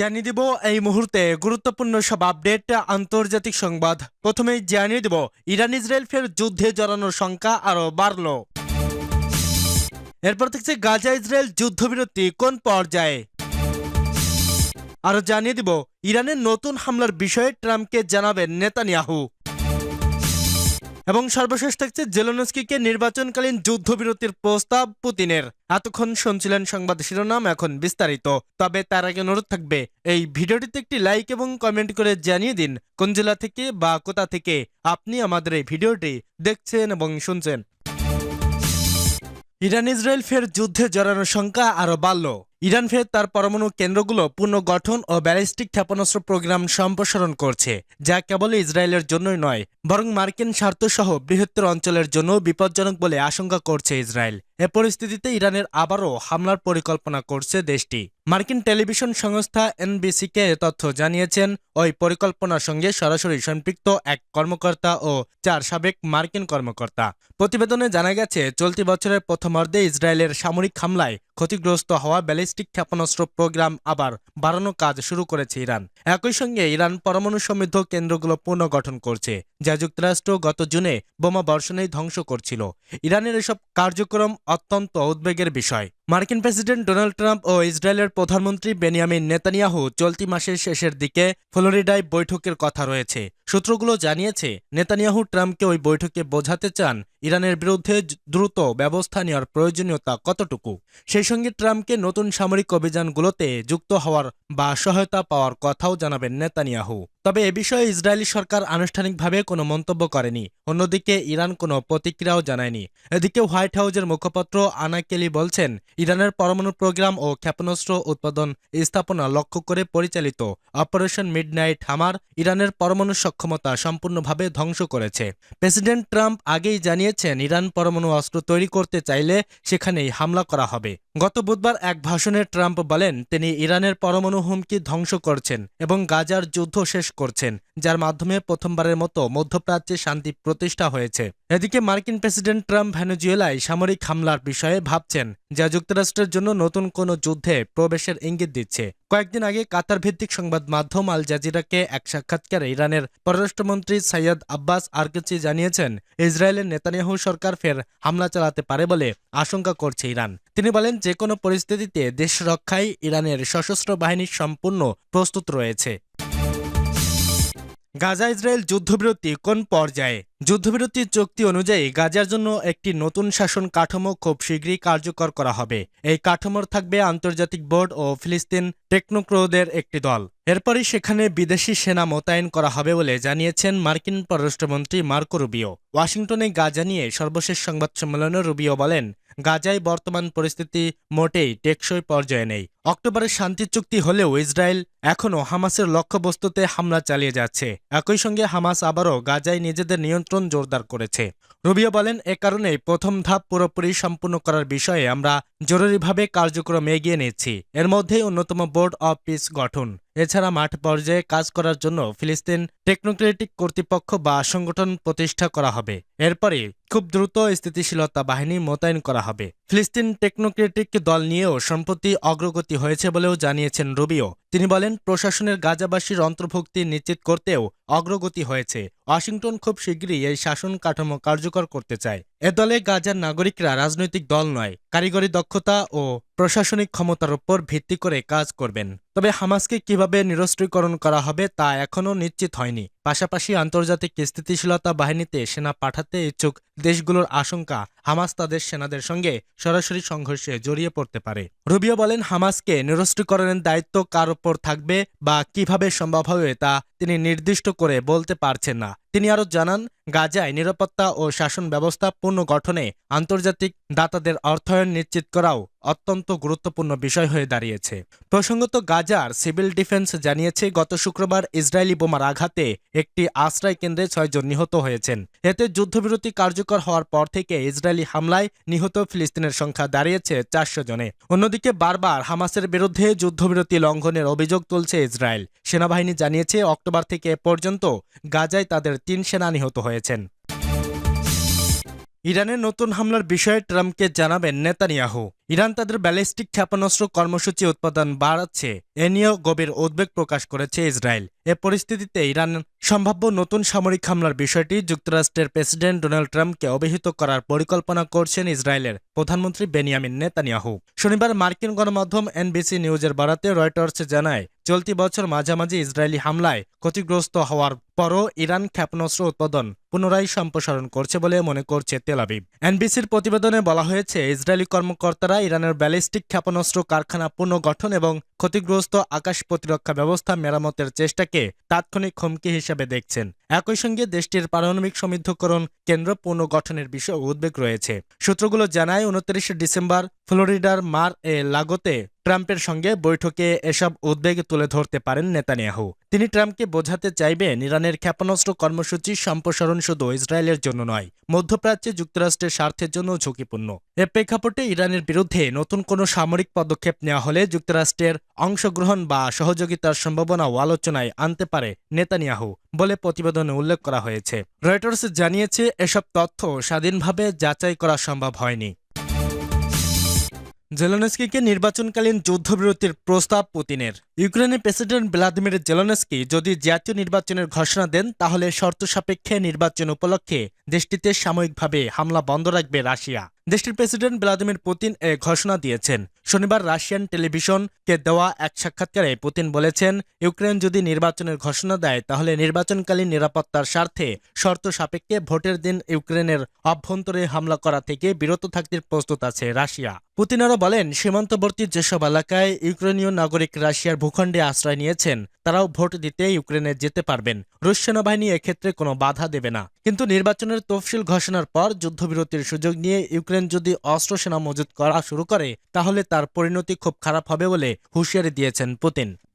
জানিয়ে দিব এই মুহূর্তে গুরুত্বপূর্ণ সব আপডেট আন্তর্জাতিক সংবাদ। প্রথমেই জানিয়ে দিব, ইরান ইসরায়েল ফের যুদ্ধে জড়ানোর সংখ্যা আরও বাড়ল। এরপর থেকে গাজা ইসরায়েল যুদ্ধবিরতি কোন পর্যায়ে? আরও জানিয়ে দিব ইরানের নতুন হামলার বিষয়ে ট্রাম্পকে জানাবেন নেতানিয়াহু। এবং সর্বশেষ থাকছে জেলোনস্কিকে নির্বাচনকালীন যুদ্ধবিরতির প্রস্তাব পুতিনের। এতক্ষণ শুনছিলেন সংবাদ শিরোনাম, এখন বিস্তারিত। তবে তার আগে অনুরোধ থাকবে, এই ভিডিওটিতে একটি লাইক এবং কমেন্ট করে জানিয়ে দিন, কোন জেলা থেকে বা কোথা থেকে আপনি আমাদের এই ভিডিওটি দেখছেন এবং শুনছেন। ইরান ইসরায়েল ফের যুদ্ধে জড়ানোর সংখ্যা আরও বাড়ল। ইরান ফের তার পরমাণু কেন্দ্রগুলো পুনর্গঠন ও ব্যালিস্টিক ক্ষেপণাস্ত্র প্রোগ্রাম সম্প্রসারণ করছে, যা কেবল ইসরায়েলের জন্যই নয়, বরং মার্কিন স্বার্থসহ বৃহত্তর অঞ্চলের জন্য বিপজ্জনক বলে আশঙ্কা করছে ইসরায়েল। এ পরিস্থিতিতে ইরানের আবারও হামলার পরিকল্পনা করছে দেশটি। মার্কিন টেলিভিশন সংস্থা এনবিসিকে তথ্য জানিয়েছেন, ওই পরিকল্পনার সঙ্গে সরাসরি সম্পৃক্ত এক কর্মকর্তা ও চার সাবেক মার্কিন কর্মকর্তা। প্রতিবেদনে জানা গেছে, চলতি বছরের প্রথমার্ধে ইসরায়েলের সামরিক হামলায় ক্ষতিগ্রস্ত হওয়া ব্যালিস্টিক ক্ষেপণাস্ত্র প্রোগ্রাম আবার বাড়ানো কাজ শুরু করেছে ইরান। একই সঙ্গে ইরান পরমাণু সমৃদ্ধ কেন্দ্রগুলো পুনর্গঠন করছে, যা যুক্তরাষ্ট্র গত জুনে বোমা বর্ষণেই ধ্বংস করছিল। ইরানের এসব কার্যক্রম অত্যন্ত উদ্বেগের বিষয়। মার্কিন প্রেসিডেন্ট ডোনাল্ড ট্রাম্প ও ইসরায়েলের প্রধানমন্ত্রী বেনিয়ামিন নেতানিয়াহু চলতি মাসের শেষের দিকে ফ্লোরিডায় বৈঠকের কথা রয়েছে। সূত্রগুলো জানিয়েছে, নেতানিয়াহু ট্রাম্পকে ওই বৈঠকে বোঝাতে চান ইরানের বিরুদ্ধে দ্রুত ব্যবস্থা নেওয়ার প্রয়োজনীয়তা কতটুকু। সেই সঙ্গে ট্রাম্পকে নতুন সামরিক অভিযানগুলোতে যুক্ত হওয়ার বা সহায়তা পাওয়ার কথাও জানাবেন নেতানিয়াহু। তবে এ বিষয়ে ইসরায়েলি সরকার আনুষ্ঠানিকভাবে কোনো মন্তব্য করেনি। অন্যদিকে ইরান কোনো প্রতিক্রিয়াও জানায়নি। এদিকে হোয়াইট হাউজের মুখপাত্র আনা কেলি বলছেন ইরানের পরমাণু প্রোগ্রাম ও ক্ষেপণাস্ত্র উৎপাদন স্থাপনা লক্ষ্য করে পরিচালিত অপারেশন মিডনাইট হামার ইরানের পরমাণু সক্ষমতা সম্পূর্ণভাবে ধ্বংস করেছে। প্রেসিডেন্ট ট্রাম্প আগেই জানিয়েছেন, ইরান পরমাণু অস্ত্র তৈরি করতে চাইলে সেখানেই হামলা করা হবে। গত বুধবার এক ভাষণে ট্রাম্প বলেন, তিনি ইরানের পরমাণু হুমকি ধ্বংস করছেন এবং গাজার যুদ্ধ শেষ করছেন, যার মাধ্যমে প্রথমবারের মতো মধ্যপ্রাচ্যে শান্তি প্রতিষ্ঠা হয়েছে। এদিকে মার্কিন প্রেসিডেন্ট ট্রাম্প ভেনেজুয়েলায় সামরিক হামলার বিষয়ে ভাবছেন, যা যুক্তরাষ্ট্রের জন্য নতুন কোনো যুদ্ধে প্রবেশের ইঙ্গিত দিচ্ছে। কয়েকদিন আগে কাতার ভিত্তিক সংবাদ মাধ্যম আল জাজিরাকে এক সাক্ষাৎকারে ইরানের পররাষ্ট্রমন্ত্রী সৈয়দ আব্বাস আরকেচি জানিয়েছেন, ইসরায়েলের নেতানিয়াহু সরকার ফের হামলা চালাতে পারে বলে আশঙ্কা করছে ইরান। তিনি বলেন যে কোনো পরিস্থিতিতে দেশ রক্ষায় ইরানের সশস্ত্র বাহিনীর সম্পূর্ণ প্রস্তুত রয়েছে। গাজা ইসরায়েল যুদ্ধবিরতি কোন পর্যায়ে? যুদ্ধবিরতি চুক্তি অনুযায়ী গাজার জন্য একটি নতুন শাসন কাঠামো খুব শীঘ্রই কার্যকর করা হবে। এই কাঠামোর থাকবে আন্তর্জাতিক বোর্ড ও ফিলিস্তিন টেকনোক্রোদের একটি দল। এরপরই সেখানে বিদেশি সেনা মোতায়েন করা হবে বলে জানিয়েছেন মার্কিন পররাষ্ট্রমন্ত্রী মার্কো রুবিও। ওয়াশিংটনে গাজা নিয়ে সর্বশেষ সংবাদ সম্মেলনে রুবিও বলেন গাজায় বর্তমান পরিস্থিতি মোটেই টেকসই পর্যায়ে নেই। অক্টোবরের শান্তি চুক্তি হলেও ইসরায়েল এখনও হামাসের লক্ষ্যবস্তুতে হামলা চালিয়ে যাচ্ছে। একই সঙ্গে হামাস আবারও গাজায় নিজেদের নিয়ন্ত্রণ জোরদার করেছে। রুবিও বলেন, এ কারণেই প্রথম ধাপ পুরোপুরি সম্পূর্ণ করার বিষয়ে আমরা জরুরিভাবে কার্যক্রম এগিয়ে নিচ্ছি। এর মধ্যেই অন্যতম বোর্ড অব পিস গঠন। এছাড়া মাঠ পর্যায়ে কাজ করার জন্য ফিলিস্তিন টেকনোক্রেটিক কর্তৃপক্ষ বা সংগঠন প্রতিষ্ঠা করা হবে। এরপরে খুব দ্রুত স্থিতিশীলতা বাহিনী মোতায়েন করা হবে। ফিলিস্তিন টেকনোক্রেটিক দল নিয়েও সম্প্রতি অগ্রগতি হয়েছে বলেও জানিয়েছেন রুবিও। তিনি বলেন, প্রশাসনের গাজাবাসীর অন্তর্ভুক্তি নিশ্চিত করতেও অগ্রগতি হয়েছে। ওয়াশিংটন খুব শীঘ্রই এই শাসন কাঠামো কার্যকর করতে চায়। এ দলে গাজার নাগরিকরা রাজনৈতিক দল নয়, কারিগরি দক্ষতা ও প্রশাসনিক ক্ষমতার উপর ভিত্তি করে কাজ করবেন। তবে হামাসকে কীভাবে নিরস্ত্রীকরণ করা হবে তা এখনও নিশ্চিত হয়নি। পাশাপাশি আন্তর্জাতিক স্থিতিশীলতা বাহিনীতে সেনা পাঠাতে ইচ্ছুক দেশগুলোর আশঙ্কা হামাস তাদের সেনাদের সঙ্গে সরাসরি সংঘর্ষে জড়িয়ে পড়তে পারে। রুবিও বলেন, হামাসকে নিরস্ত্রীকরণের দায়িত্ব কার ওপর থাকবে বা কীভাবে সম্ভব হবে তা তিনি নির্দিষ্ট করে বলতে পারছেন না। তিনি আরও জানান, গাজায় নিরাপত্তা ও শাসন ব্যবস্থা পুনর্গঠনে আন্তর্জাতিক দাতাদের অর্থায়ন নিশ্চিত করাও অত্যন্ত গুরুত্বপূর্ণ বিষয় হয়ে দাঁড়িয়েছে। প্রসঙ্গত গাজার সিভিল ডিফেন্স জানিয়েছে, গত শুক্রবার ইসরায়েলি বোমার আঘাতে একটি আশ্রয় কেন্দ্রে ছয়জন নিহত হয়েছেন। এতে যুদ্ধবিরতি কার্যকর হওয়ার পর থেকে ইসরায়েলি হামলায় নিহত ফিলিস্তিনের সংখ্যা দাঁড়িয়েছে চারশো জনে। অন্যদিকে বারবার হামাসের বিরুদ্ধে যুদ্ধবিরতি লঙ্ঘনের অভিযোগ তুলছে ইসরায়েল। সেনাবাহিনী জানিয়েছে, অক্টোবর থেকে এ পর্যন্ত গাজায় তাদের তিন সেনা নিহত হয়েছেন। ইরানের নতুন হামলার বিষয়ে ট্রাম্পকে জানাবেন নেতানিয়াহু। ইরান তাদের ব্যালিস্টিক ক্ষেপণাস্ত্র কর্মসূচি উৎপাদন বাড়াচ্ছে। এ নিয়েও গভীর উদ্বেগ প্রকাশ করেছে ইসরায়েল। এ পরিস্থিতিতে ইরান সম্ভাব্য নতুন সামরিক হামলার বিষয়টি যুক্তরাষ্ট্রের প্রেসিডেন্ট ডোনাল্ড ট্রাম্পকে অভিহিত করার পরিকল্পনা করছেন ইসরায়েলের প্রধানমন্ত্রী বেনিয়ামিন নেতানিয়াহু। শনিবার মার্কিন গণমাধ্যম এনবিসি নিউজের বারাতে রয়টার্স জানায়, চলতি বছর মাঝামাঝি ইসরায়েলি হামলায় ক্ষতিগ্রস্ত হওয়ার পরও ইরান ক্ষেপণাস্ত্র উৎপাদন পুনরায় সম্প্রসারণ করছে বলে মনে করছে তেলাবিব এনবিসির প্রতিবেদনে বলা হয়েছে, ইসরায়েলি কর্মকর্তারা ইরানের ব্যালিস্টিক ক্ষেপণাস্ত্র কারখানা পুনর্গঠন এবং ক্ষতিগ্রস্ত আকাশ প্রতিরক্ষা ব্যবস্থা মেরামতের চেষ্টাকে তাৎক্ষণিক হুমকি হিসেবে দেখছেন। একই সঙ্গে দেশটির পারমাণবিক সমৃদ্ধকরণ কেন্দ্র পুনর্গঠনের বিষয়ে উদ্বেগ রয়েছে। সূত্রগুলো জানায়, উনত্রিশে ডিসেম্বর ফ্লোরিডার মার এ লাগোতে ট্রাম্পের সঙ্গে বৈঠকে এসব উদ্বেগ তুলে ধরতে পারেন নেতানিয়াহু। তিনি ট্রাম্পকে বোঝাতে চাইবেন ইরানের ক্ষেপণাস্ত্র কর্মসূচি সম্প্রসারণ শুধু ইসরায়েলের জন্য নয়, মধ্যপ্রাচ্যে যুক্তরাষ্ট্রের স্বার্থের জন্য ঝুঁকিপূর্ণ। এ প্রেক্ষাপটে ইরানের বিরুদ্ধে নতুন কোনো সামরিক পদক্ষেপ নেওয়া হলে যুক্তরাষ্ট্রের অংশগ্রহণ বা সহযোগিতার সম্ভাবনাও আলোচনায় আনতে পারে নেতানিয়াহু বলে প্রতিবেদনে উল্লেখ করা হয়েছে। রয়টার্স জানিয়েছে, এসব তথ্য স্বাধীনভাবে যাচাই করা সম্ভব হয়নি। জেলনস্কিকে নির্বাচনকালীন যুদ্ধবিরতির প্রস্তাব পুতিনের। ইউক্রেনের প্রেসিডেন্ট ভ্লাদিমির জেলনস্কি যদি জাতীয় নির্বাচনের ঘোষণা দেন, তাহলে শর্ত সাপেক্ষে নির্বাচন উপলক্ষে দেশটিতে সাময়িকভাবে হামলা বন্ধ রাখবে রাশিয়া। দেশটির প্রেসিডেন্ট ভ্লাদিমির পুতিন এ ঘোষণা দিয়েছেন। শনিবার রাশিয়ান টেলিভিশনকে দেওয়া এক সাক্ষাৎকারে পুতিন বলেছেন, ইউক্রেন যদি নির্বাচনের ঘোষণা দেয়, তাহলে নির্বাচনকালীন নিরাপত্তার স্বার্থে শর্ত সাপেক্ষে ভোটের দিন ইউক্রেনের অভ্যন্তরে হামলা করা থেকে বিরত থাকতে প্রস্তুত আছে রাশিয়া। পুতিন আরও বলেন, সীমান্তবর্তী যেসব এলাকায় ইউক্রেনীয় নাগরিক রাশিয়ার ভূখণ্ডে আশ্রয় নিয়েছেন, তারাও ভোট দিতে ইউক্রেনে যেতে পারবেন। রুশ সেনাবাহিনী এক্ষেত্রে কোনো বাধা দেবে না। কিন্তু নির্বাচনের তফসিল ঘোষণার পর যুদ্ধবিরতির সুযোগ নিয়ে ইউক্রেন যদি অস্ত্র সেনা মজুত করা শুরু করে, তাহলে তার পরিণতি খুব খারাপ হবে বলে হুঁশিয়ারি দিয়েছেন পুতিন।